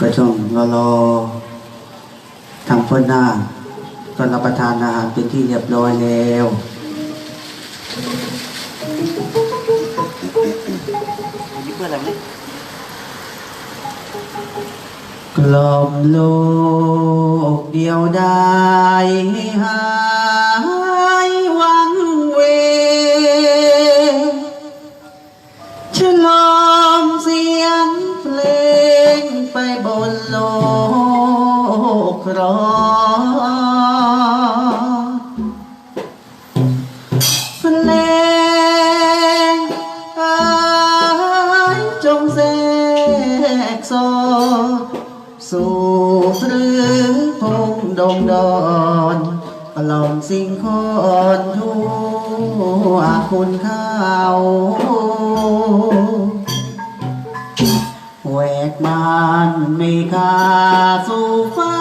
ก็ช่วงรอรอทางเพื่อนหน้า ก็รับประทานอาหารเป็นที่เรียบร้อยแล้วนี่เพื่ออะไรวะเนี่ยกล่อมโลกเดียวได้หา ไม่ค่าสู่ฟ้า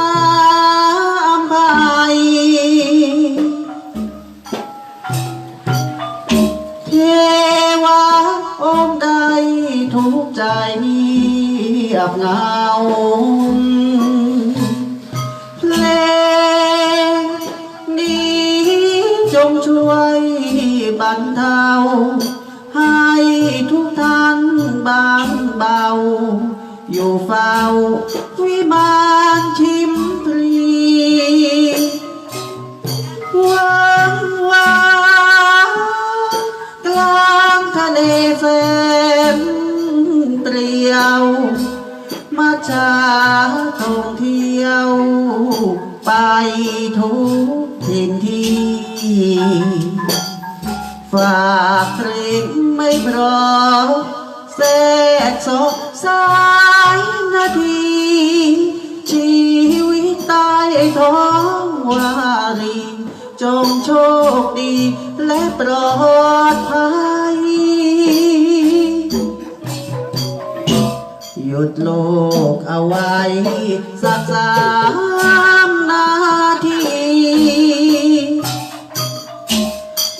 อัมภัยเทวาอมใดทุกใจเงียบเหงาเพลงนี้จงช่วยบรรเทาให้ทุกท่านบางเบา อยู่เฝ้าวิมานชิมพลีวางวางกลางทะเลแสนเปรียว มาชาท่องเที่ยว ไปทุกถิ่นที่ฝากเพลงไม่พราะแทรกศกสา และปลอดภัย หยุดโลกเอาไว้สักสามนาที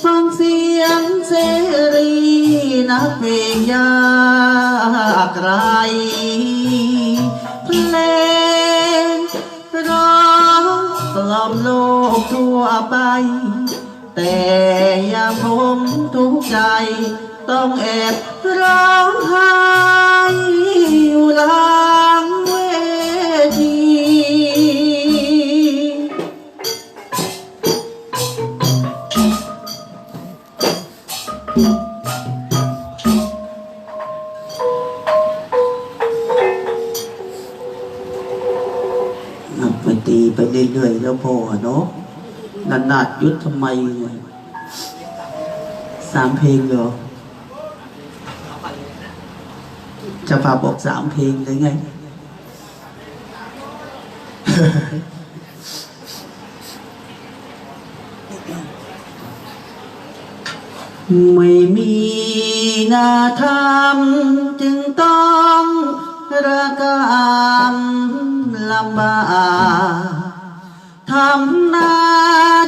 ฟังเสียงเสรีนักเพลงยากไรเพลงร้องกล่อมโลกทั่วไป แต่อย่าผมทุกข์ใจ ต้องแอบร้องไห้อยู่ลา ยุทำไมเนี่ยสามเพลงเหรอจะพาบอกสามเพลงเลยไง ไม่มีหนาธรรมจึงต้องระกำลำบาก ทำนา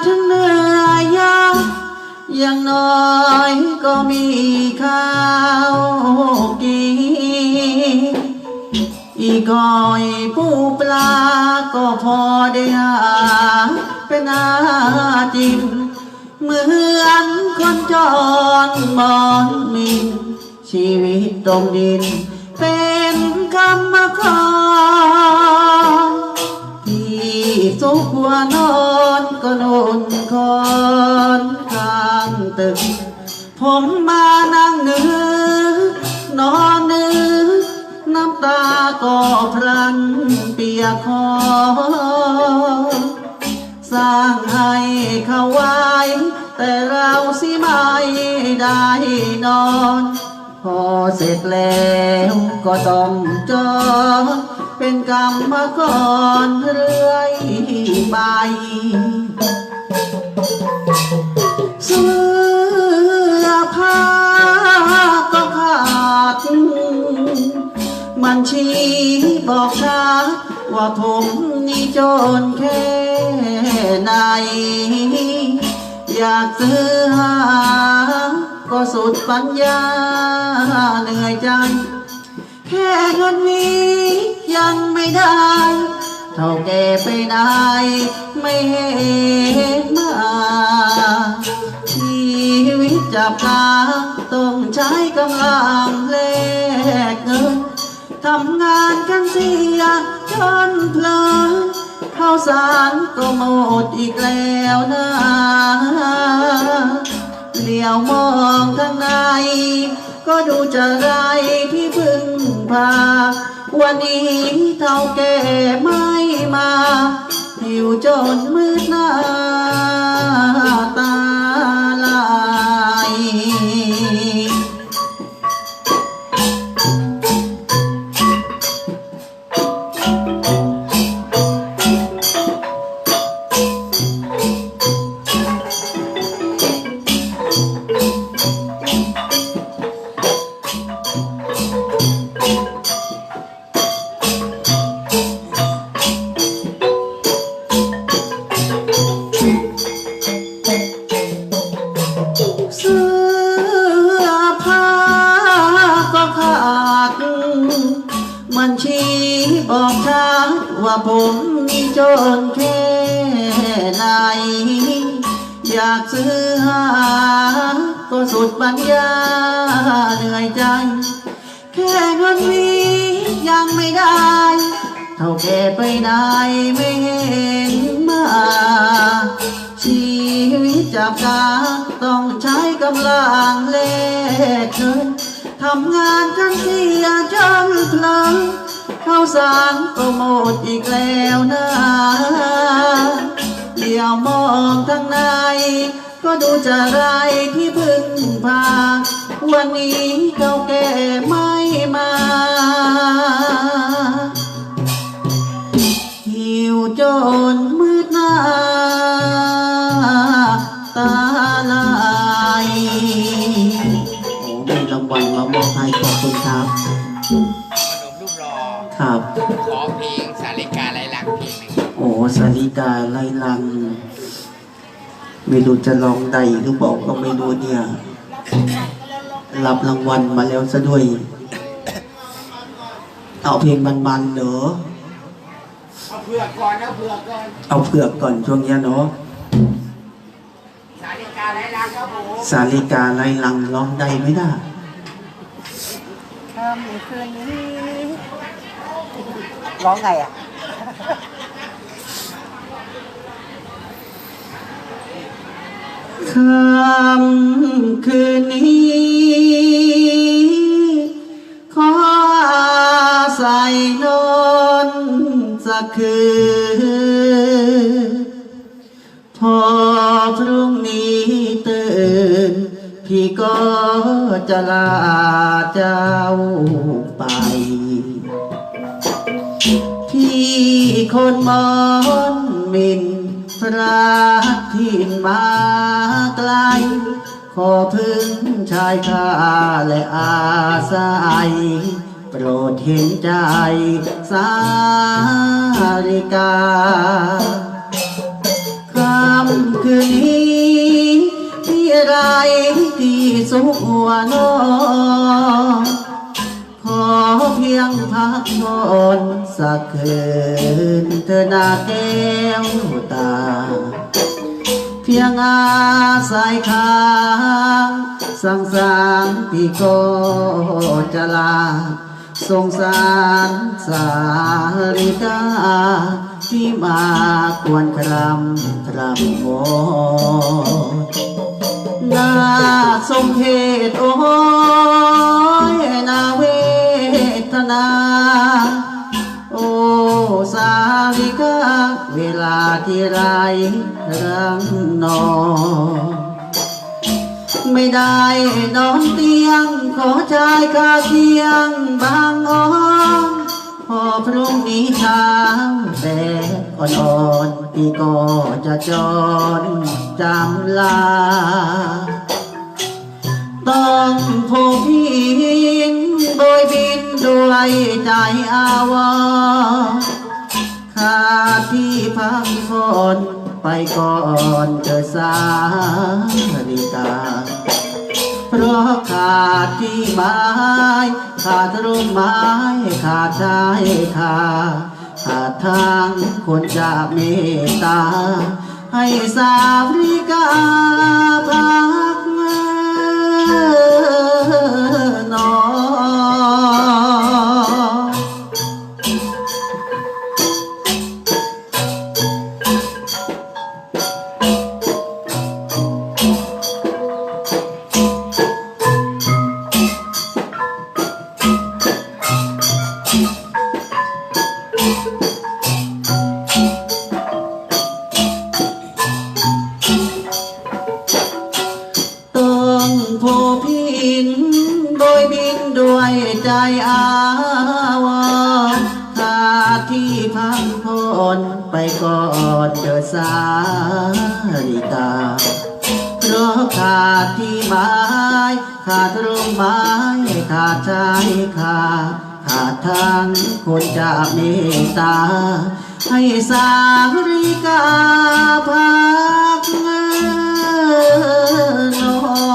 ถึงเหนื่อยยากอย่างน้อยก็มีข้าวกินอีกอยผู้ปลาก็พอได้หาเป็นอาจินเหมือนคนจรมอนมินชีวิตตรงดินเป็นกรรมกร สุขหัวนอนก็นอนคอนข้างตึก ผมมานั่งนึกนอนนึกน้ำตาก็พลันเปียกคอ สร้างให้เขาไว้ แต่เราสิไม่ได้นอน พอเสร็จแล้วก็ต้องจอ เป็นกรรมกรเรื่อยไปเสื้อผ้าก็ขาด มันชี้บอกชัดว่าผมนี่จนแค่ไหน อยากซื้อหาก็สุดปัญญาเหนื่อยใจแค่เงินมี ยังไม่ได้ เท่าแก่ไปไหนไม่เห็นมาชีวิตจับกาต้องใช้กำลังแลกเงินทำงานกันเสียจนเพลินข้าวสารก็หมดอีกแล้วนะเหลียวมองข้างใน ก็ดูจะไรที่พึ่งพา วันนี้เท่าแก่ไม่มา หิวจนมืดหน้าตา บอกชัดว่าผมมีจนแค่ไหน อยากซื้อหา ก็สุดปัญญาเหนื่อยใจ แค่เงินนี้ยังไม่ได้ เท่าแก่ไปไหนไม่เห็นมา ชีวิตจับกาต้องใช้กำลังเล่เกินทำงานกันเสียจนเพลิน ข้าวสารก็หมดอีกแล้วนะเดี๋ยวมองทางใน ก็ดูจะไรที่พึ่งพา วันนี้เขาแก่ไม่มาหิวจนมืดหน้า ตาลายโอ้มีรางวัลมามอบให้ขอบคุณครับ ขอเพลงสาริกาไรลักเพลงหนึ่งโอ้สาริกาไล่ลัง ไม่รู้จะลองได้หรือบอกก็ไม่รู้เนี่ย รับรางวัลมาแล้วซะด้วย เอาเพลงมันๆเหรอเอาเผือกก่อนเอาเผือกก่อนเอาเผือกก่อนช่วงเนี้ยเนาะสาริกาไรลักครับผมสาลิกาไล่ลังร้องได้ไหมน่ะค่ำคืนนี้ ร้องไงอะค่ำคืนนี้ ขออาศัยนอนสักคืนพอพรุ่งนี้ตื่น พี่ก็จะลาเจ้าไป คนมอนมินพระทินมาไกล ขอพึ่งชายคาและอาศัยโปรดเห็นใจสาริกาคำคืนนี้ที่ไรที่สุขวนอน ยงพักผ่อนสักคืนเธอนาแก้วตา เพียงอาศัยคางสังสารพี่ก็จะลาสงสารสาริกาที่มาควรครำครำโมน่าสมเพชโอ้ ที่ไรรังนอนไม่ได้นอนเตียง ขอชายคาเคียงบางอ้อนพอพรุ่งนี้เช้าแดดอ่อนๆพี่ก็จะจรจำลา ต้องผูกพินโบยบินด้วยใจอาวราดที่พักผ่อนไปก่อนเธอสาริกา เพราะขาดที่ไม้ขาดร่มไม้ขาดชายคาขาดทางคนจะเมตตา ให้สาวริกาพัก ทางคนจะเมตตา ให้สาริกาพักนอนอะ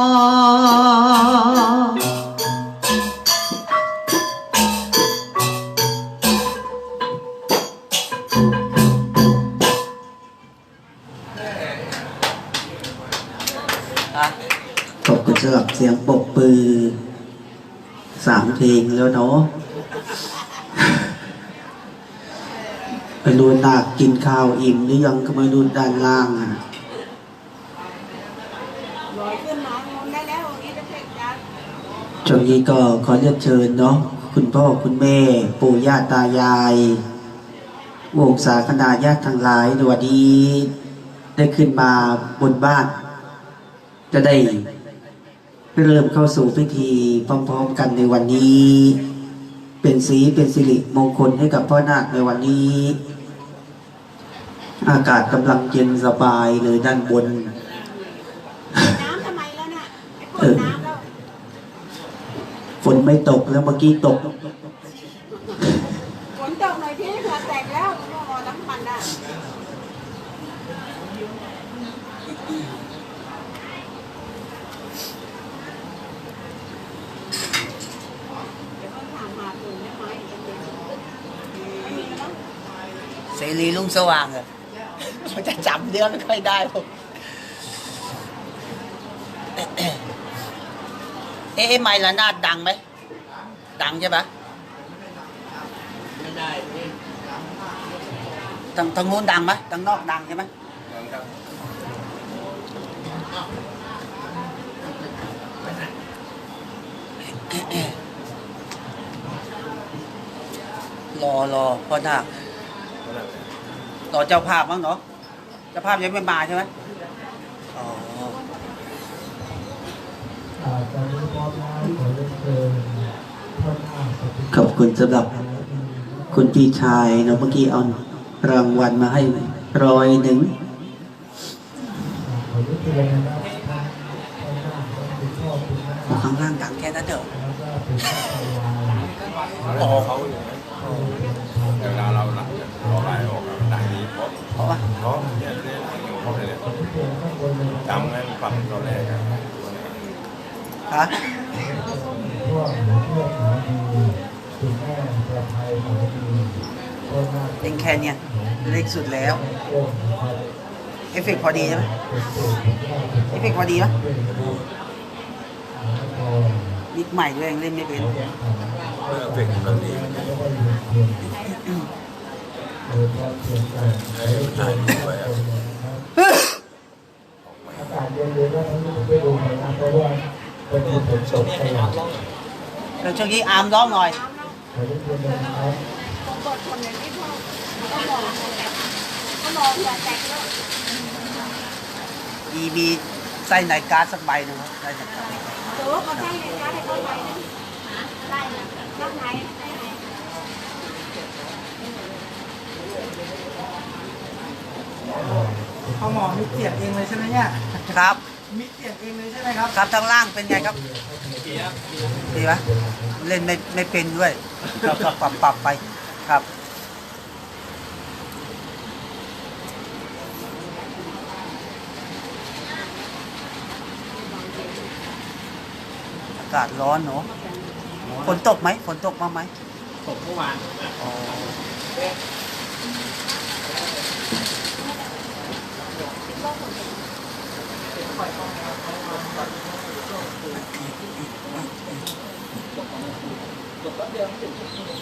ขอบคุณสำหรับเสียงปรบปือสามเพลงแล้วเนาะ ไม่รู้นาคกินข้าวอิ่มหรือยังก็ไม่รู้ด้านล่างอะลอยขึ้นมาลงได้แล้วอย่างนี้จะเพ่งจัดช่วงนี้ก็ขอเรียกเชิญเนาะคุณพ่อคุณแม่ ปู่ย่าตายาย วงศาคณาญาติทั้งหลายในวันนี้ได้ขึ้นมาบนบ้าน จะได้เริ่มเข้าสู่พิธีพร้อมๆกันในวันนี้ เป็นสีเป็นสิริมงคลให้กับพ่อนาคในวันนี้ อากาศกำลังเย็นสบายเลยด้านบน น้ำทำไมแล้วน่ะไอ้พวกน้ำแล้วฝนไม่ตกแล้วเมื่อกี้ตก ฝนตกหน่อยที่เหงื่อแตกแล้วก็รอน้ำมันอะเดี๋ยวเขาถามหาปืนได้ไหมไม่มีแล้วมั้ง เสรีลุงสว่างเหรอ มันจะจำเรื่องไม่ค่อยได้ผมเอ๊ะเอ๊ะไมค์ละนาดดังไหมดังใช่ปะไม่ได้ทางทางนู้นดังไหมทางนอกดังใช่ไหมรอรอพ่อนาคต่อเจ้าภาพมั้งเนาะ เจ้าภาพยังไม่มาใช่ไหมอ๋ออ่าตอนนี้พร้อมแล้วขอเรียนเชิญท่านอาสติขอบคุณสำหรับคุณพี่ชายเนาะเมื่อกี้เอารางวัลมาให้ร้อยหนึ่งขอเรียนเชิญนะครับท่านท่านหน้าท่านคุณพ่อคุณแม่โอ้ข้างล่างดังแค่นั้นเถอะ เพราะเพราะว่าเพราะเนี่ยเรื่องของเขาเนี่ยที่เป็นข้างบนเลยนะจำให้มันฟังตอนแรกอะฮะพวกหลวงพ่อขายดีคุณแม่ประภัยขายดีพ่อหน้าเล่นแค่เนี้ยเล็กสุดแล้วโก้นะครับเอฟเฟกต์พอดีใช่ไหมเป็นเศษของข้าวเอฟเฟกต์พอดีไหมเป็นผู้หาทองนิดใหม่ด้วยยังเล่นไม่เป็นเขาแก้ขันเมื่อเป็นมันดีแล้วก็เรียนเพียงโด อากาศเย็นๆแล้วทั้งนี้ผมไปดูหน่อยนะเพราะว่าเป็นฝนตกตลอดแล้วช่วงนี้อาร์มร้องหน่อย ขอรบกวนนะครับกดคนหนึ่งที่พ่อก็มองก็มองหัวแตกแล้ว มีมีไส้ในการ์ดสักใบหนึงครับไส้ในการ์ดหรือว่าเขาได้ในการให้เขาไปนะได้นะรับไหนได้ไหน เขาหมอมีเสียบเองเลยใช่ไหมเนี่ยครับ มีเสียบเองเลยใช่ไหมครับ ครับทางล่างเป็นไงครับดีไหมเล่นไม่ไม่เป็นด้วยก็ก็ปรับปรับไปครับากาศร้อนเนาะฝนตกไหมฝนตกบ้างไหมตกเมื่อวาน จบแป๊บเดียวไม่ถึงชั่วโมง